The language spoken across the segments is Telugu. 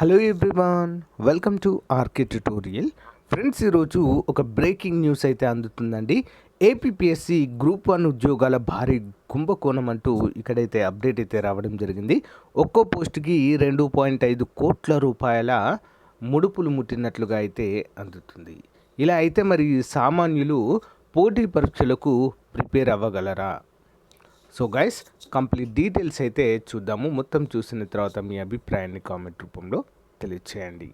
Hello everyone welcome to RK tutorial. Friends ఈరోజు ఒక బ్రేకింగ్ న్యూస్ అయితే అందుతుందండి. ఏపీఎస్సి గ్రూప్ వన్ ఉద్యోగాల భారీ కుంభకోణం అంటూ ఇక్కడైతే అప్డేట్ అయితే రావడం జరిగింది. ఒక్కో పోస్ట్కి రెండు పాయింట్ ఐదు కోట్ల రూపాయల ముడుపులు ముట్టినట్లుగా అయితే అందుతుంది. ఇలా అయితే మరి సామాన్యులు పోటీ పరీక్షలకు ప్రిపేర్ అవ్వగలరా? సో గైస్ కంప్లీట్ డీటెయిల్స్ అయితే చూద్దాము. మొత్తం చూసిన తర్వాత మీ అభిప్రాయాన్ని కామెంట్ రూపంలో తెలియచేయండి.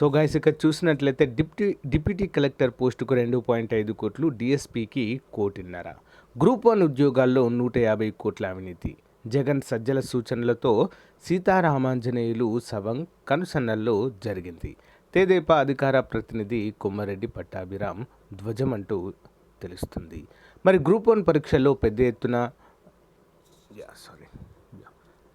సో గైస్ ఇక్కడ చూసినట్లయితే డిప్యూటీ డిప్యూటీ కలెక్టర్ పోస్టుకు రెండు పాయింట్ ఐదు కోట్లు డిఎస్పికి కోటిన్నర. గ్రూప్ వన్ ఉద్యోగాల్లో నూట యాభై కోట్ల అవినీతి. జగన్ సజ్జల సూచనలతో సీతారామాంజనేయులు సవం కనుసన్నల్లో జరిగింది. తేదేపా అధికార ప్రతినిధి కొమ్మారెడ్డి పట్టాభిరామ్ ధ్వజమంటూ తెలుస్తుంది. మరి గ్రూప్ వన్ పరీక్షల్లో పెద్ద ఎత్తున సారీ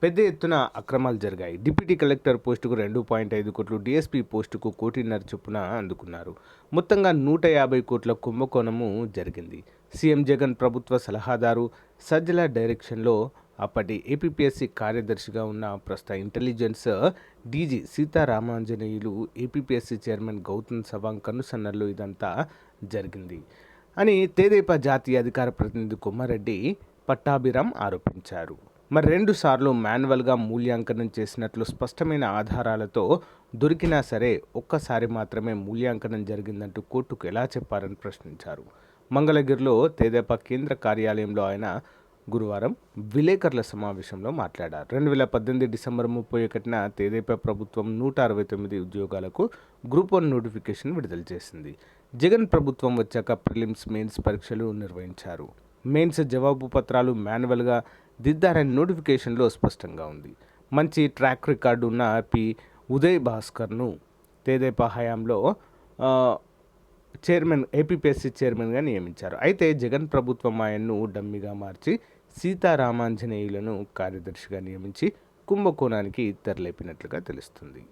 పెద్ద ఎత్తున అక్రమాలు జరిగాయి. డిప్యూటీ కలెక్టర్ పోస్టుకు రెండు పాయింట్ ఐదు కోట్లు డిఎస్పీ పోస్టుకు కోటిన్నర చొప్పున అందుకున్నారు. మొత్తంగా నూట యాభై కోట్ల కుంభకోణము జరిగింది. సీఎం జగన్ ప్రభుత్వ సలహాదారు సజ్జల డైరెక్షన్లో అప్పటి ఏపీఎస్సి కార్యదర్శిగా ఉన్న ప్రస్తుత intelligence DG Sitaramanjaneyulu APSC chairman Gautam Sawang కనుసన్నల్లో ఇదంతా జరిగింది. అని తేదేపా జాతీయ అధికార ప్రతినిధి కొమ్మారెడ్డి పట్టాభిరామ్ ఆరోపించారు. మరి రెండుసార్లు మాన్యువల్గా మూల్యాంకనం చేసినట్లు స్పష్టమైన ఆధారాలతో దొరికినా సరే ఒక్కసారి మాత్రమే మూల్యాంకనం జరిగిందంటూ కోర్టుకు ఎలా చెప్పారని ప్రశ్నించారు. మంగళగిరిలో తేదేపా కేంద్ర కార్యాలయంలో ఆయన గురువారం విలేకరుల సమావేశంలో మాట్లాడారు. రెండు వేల పద్దెనిమిది డిసెంబర్ ముప్పై ఒకటిన తేదేపా ప్రభుత్వం నూట అరవై తొమ్మిది ఉద్యోగాలకు గ్రూప్ వన్ నోటిఫికేషన్ విడుదల చేసింది. జగన్ ప్రభుత్వం వచ్చాక ప్రిలిమ్స్ మెయిన్స్ పరీక్షలు నిర్వహించారు. మెయిన్స్ జవాబు పత్రాలు మాన్యువల్గా దిద్దారని నోటిఫికేషన్లో స్పష్టంగా ఉంది. మంచి ట్రాక్ రికార్డు ఉన్న పి. ఉదయ్ భాస్కర్ను తేదేపా హయాంలో చైర్మన్ ఏపీపీఎస్సీ చైర్మన్గా నియమించారు. అయితే జగన్ ప్రభుత్వం ఆయన్ను డమ్మిగా మార్చి సీతారామాంజనేయులను కార్యదర్శిగా నియమించి కుంభకోణానికి తెరలేపినట్లుగా తెలుస్తుంది.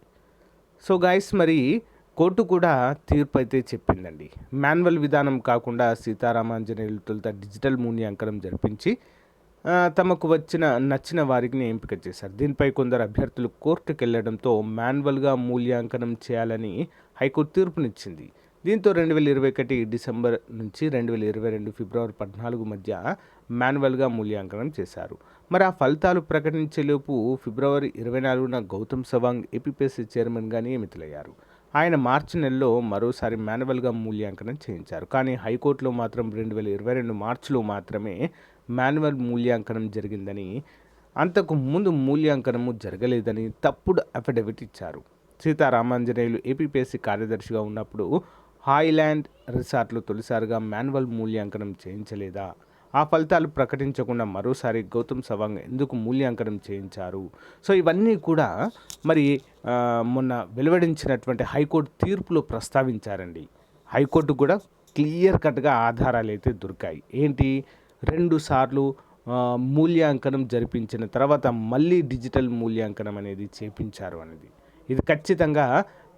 సో గాయస్ మరి కోర్టు కూడా తీర్పు అయితే చెప్పిందండి. మాన్యువల్ విధానం కాకుండా సీతారామాంజనేయులు తొలుత డిజిటల్ మూల్యాంకనం జరిపించి తమకు వచ్చిన నచ్చిన వారికి ఎంపిక చేశారు. దీనిపై కొందరు అభ్యర్థులు కోర్టుకు వెళ్ళడంతో మాన్యువల్గా మూల్యాంకనం చేయాలని హైకోర్టు తీర్పునిచ్చింది. దీంతో రెండు వేల ఇరవై ఒకటి డిసెంబర్ నుంచి రెండు వేల ఇరవై రెండు ఫిబ్రవరి పద్నాలుగు మధ్య మాన్యువల్గా మూల్యాంకనం చేశారు. మరి ఆ ఫలితాలు ప్రకటించేలోపు ఫిబ్రవరి ఇరవై నాలుగున గౌతమ్ సవాంగ్ ఏపీపీఎస్సీ చైర్మన్గా నియమితులయ్యారు. ఆయన మార్చి నెలలో మరోసారి మాన్యువల్గా మూల్యాంకనం చేయించారు. కానీ హైకోర్టులో మాత్రం రెండు వేల ఇరవై రెండు మార్చిలో మాత్రమే మాన్యువల్ మూల్యాంకనం జరిగిందని అంతకు ముందు మూల్యాంకనము జరగలేదని తప్పుడు అఫిడవిట్ ఇచ్చారు. సీతారామాంజనేయులు ఏపీపీఎస్సీ కార్యదర్శిగా ఉన్నప్పుడు హాయిలాండ్ రిసార్ట్లో తొలిసారిగా మాన్యువల్ మూల్యాంకనం చేయించలేదా? ఆ ఫలితాలు ప్రకటించకుండా మరోసారి గౌతమ్ సవాంగ్ ఎందుకు మూల్యాంకనం చేయించారు? సో ఇవన్నీ కూడా మరి మొన్న వెలువడించినటువంటి హైకోర్టు తీర్పులో ప్రస్తావించారండి. హైకోర్టు కూడా క్లియర్ కట్గా ఆధారాలు అయితే దొరికాయి. ఏంటి? రెండు సార్లు మూల్యాంకనం జరిపించిన తర్వాత మళ్ళీ డిజిటల్ మూల్యాంకనం అనేది చేపించారు అనేది. ఇది ఖచ్చితంగా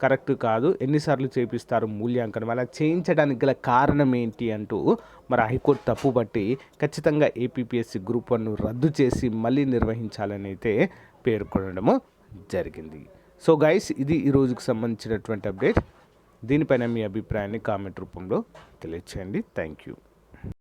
కరెక్ట్ కాదు. ఎన్నిసార్లు చేపిస్తారు మూల్యాంకనం? అలా చేయించడానికి గల కారణం ఏంటి అంటూ మరి హైకోర్టు తప్పుబట్టి ఖచ్చితంగా ఏపీపీఎస్సీ గ్రూప్ వన్ను రద్దు చేసి మళ్ళీ నిర్వహించాలని అయితే పేర్కొనడము జరిగింది. సో గైస్ ఇది ఈ రోజుకు సంబంధించినటువంటి అప్డేట్. దీనిపైన మీ అభిప్రాయాన్ని కామెంట్ రూపంలో తెలియచేయండి. Thank you